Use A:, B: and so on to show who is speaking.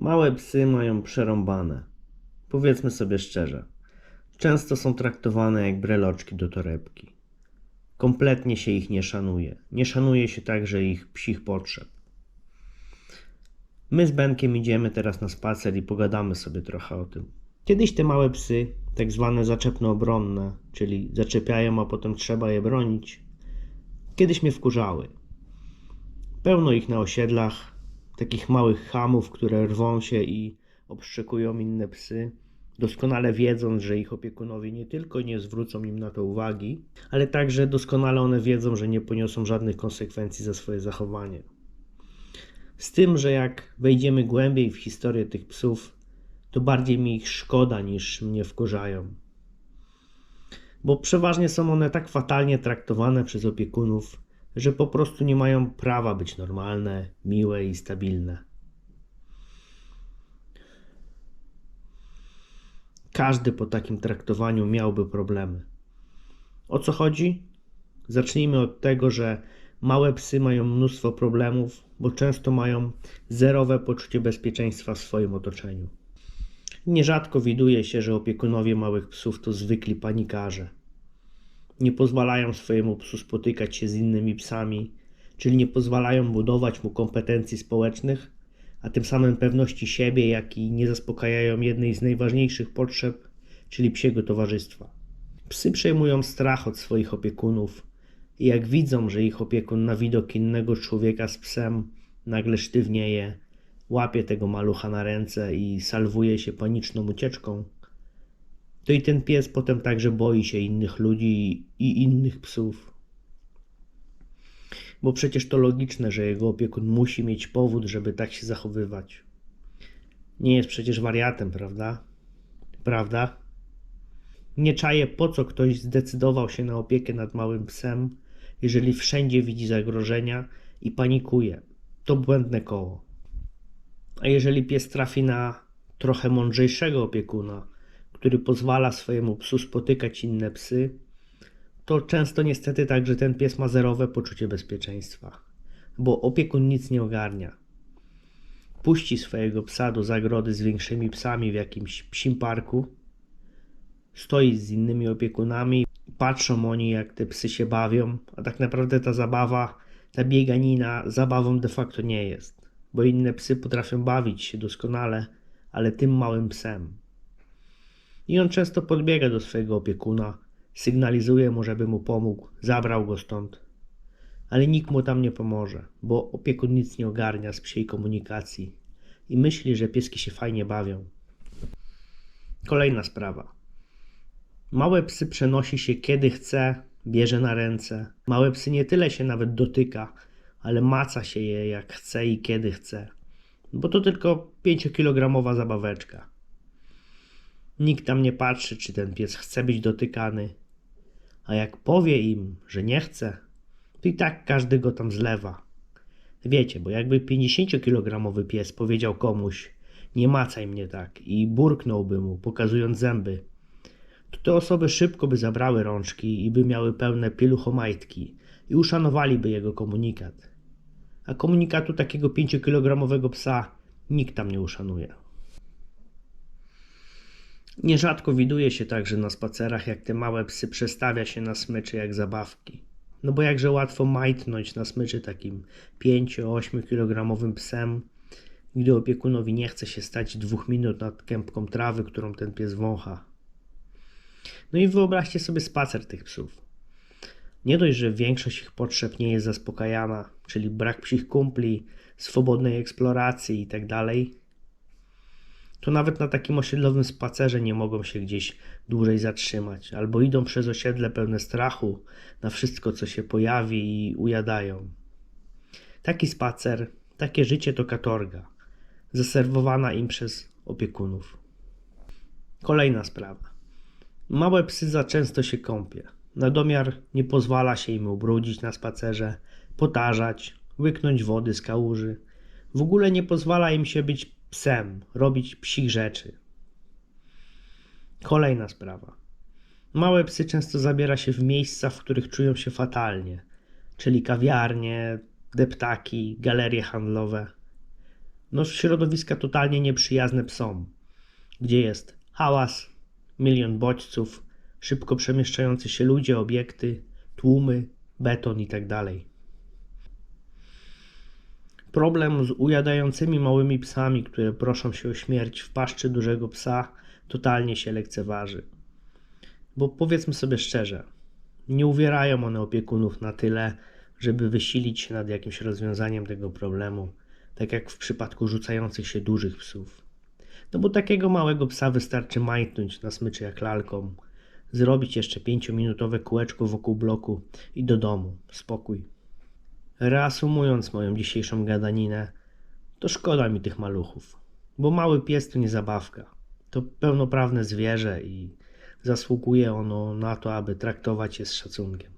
A: Małe psy mają przerąbane. Powiedzmy sobie szczerze. Często są traktowane jak breloczki do torebki. Kompletnie się ich nie szanuje. Nie szanuje się także ich psich potrzeb. My z Benkiem idziemy teraz na spacer i pogadamy sobie trochę o tym. Kiedyś te małe psy, tak zwane zaczepno-obronne, czyli zaczepiają, a potem trzeba je bronić, kiedyś mnie wkurzały. Pełno ich na osiedlach, takich małych hamów, które rwą się i obszczekują inne psy, doskonale wiedząc, że ich opiekunowie nie tylko nie zwrócą im na to uwagi, ale także doskonale one wiedzą, że nie poniosą żadnych konsekwencji za swoje zachowanie. Z tym, że jak wejdziemy głębiej w historię tych psów, to bardziej mi ich szkoda niż mnie wkurzają. Bo przeważnie są one tak fatalnie traktowane przez opiekunów, że po prostu nie mają prawa być normalne, miłe i stabilne. Każdy po takim traktowaniu miałby problemy. O co chodzi? Zacznijmy od tego, że małe psy mają mnóstwo problemów, bo często mają zerowe poczucie bezpieczeństwa w swoim otoczeniu. Nierzadko widuje się, że opiekunowie małych psów to zwykli panikarze. Nie pozwalają swojemu psu spotykać się z innymi psami, czyli nie pozwalają budować mu kompetencji społecznych, a tym samym pewności siebie, jak i nie zaspokajają jednej z najważniejszych potrzeb, czyli psiego towarzystwa. Psy przejmują strach od swoich opiekunów i jak widzą, że ich opiekun na widok innego człowieka z psem nagle sztywnieje, łapie tego malucha na ręce i salwuje się paniczną ucieczką, to i ten pies potem także boi się innych ludzi i innych psów. Bo przecież to logiczne, że jego opiekun musi mieć powód, żeby tak się zachowywać. Nie jest przecież wariatem, prawda? Prawda? Nie czaję, po co ktoś zdecydował się na opiekę nad małym psem, jeżeli wszędzie widzi zagrożenia i panikuje. To błędne koło. A jeżeli pies trafi na trochę mądrzejszego opiekuna, który pozwala swojemu psu spotykać inne psy, to często niestety tak, że ten pies ma zerowe poczucie bezpieczeństwa, bo opiekun nic nie ogarnia. Puści swojego psa do zagrody z większymi psami w jakimś psim parku, stoi z innymi opiekunami, patrzą oni jak te psy się bawią, a tak naprawdę ta zabawa, ta bieganina zabawą de facto nie jest, bo inne psy potrafią bawić się doskonale, ale tym małym psem. I on często podbiega do swojego opiekuna, sygnalizuje mu, żeby mu pomógł, zabrał go stąd. Ale nikt mu tam nie pomoże, bo opiekun nic nie ogarnia z psiej komunikacji i myśli, że pieski się fajnie bawią. Kolejna sprawa. Małe psy przenosi się kiedy chce, bierze na ręce. Małe psy nie tyle się nawet dotyka, ale maca się je jak chce i kiedy chce. Bo to tylko 5-kilogramowa zabaweczka. Nikt tam nie patrzy, czy ten pies chce być dotykany. A jak powie im, że nie chce, to i tak każdy go tam zlewa. Wiecie, bo jakby 50-kilogramowy pies powiedział komuś, nie macaj mnie tak i burknąłby mu, pokazując zęby, to te osoby szybko by zabrały rączki i by miały pełne pieluchomajtki i uszanowaliby jego komunikat. A komunikatu takiego 5-kilogramowego psa nikt tam nie uszanuje. Nierzadko widuje się także na spacerach, jak te małe psy przestawia się na smyczy jak zabawki. No bo jakże łatwo majtnąć na smyczy takim 5-8 kilogramowym psem, gdy opiekunowi nie chce się stać dwóch minut nad kępką trawy, którą ten pies wącha. No i wyobraźcie sobie spacer tych psów. Nie dość, że większość ich potrzeb nie jest zaspokajana, czyli brak psich kumpli, swobodnej eksploracji itd., to nawet na takim osiedlowym spacerze nie mogą się gdzieś dłużej zatrzymać, albo idą przez osiedle pełne strachu na wszystko, co się pojawi i ujadają. Taki spacer, takie życie to katorga, zaserwowana im przez opiekunów. Kolejna sprawa. Małe psy za często się kąpie. Na domiar nie pozwala się im ubrudzić na spacerze, potarzać, łyknąć wody z kałuży. W ogóle nie pozwala im się być psem, robić psich rzeczy. Kolejna sprawa. Małe psy często zabiera się w miejsca, w których czują się fatalnie, czyli kawiarnie, deptaki, galerie handlowe. no, środowiska totalnie nieprzyjazne psom, gdzie jest hałas, milion bodźców, szybko przemieszczający się ludzie, obiekty, tłumy, beton itd. Problem z ujadającymi małymi psami, które proszą się o śmierć w paszczy dużego psa, totalnie się lekceważy. Bo powiedzmy sobie szczerze, nie uwierają one opiekunów na tyle, żeby wysilić się nad jakimś rozwiązaniem tego problemu, tak jak w przypadku rzucających się dużych psów. No bo takiego małego psa wystarczy majtnąć na smyczy jak lalką, zrobić jeszcze pięciominutowe kółeczko wokół bloku i do domu, spokój. Reasumując moją dzisiejszą gadaninę, to szkoda mi tych maluchów, bo mały pies to nie zabawka. To pełnoprawne zwierzę i zasługuje ono na to, aby traktować je z szacunkiem.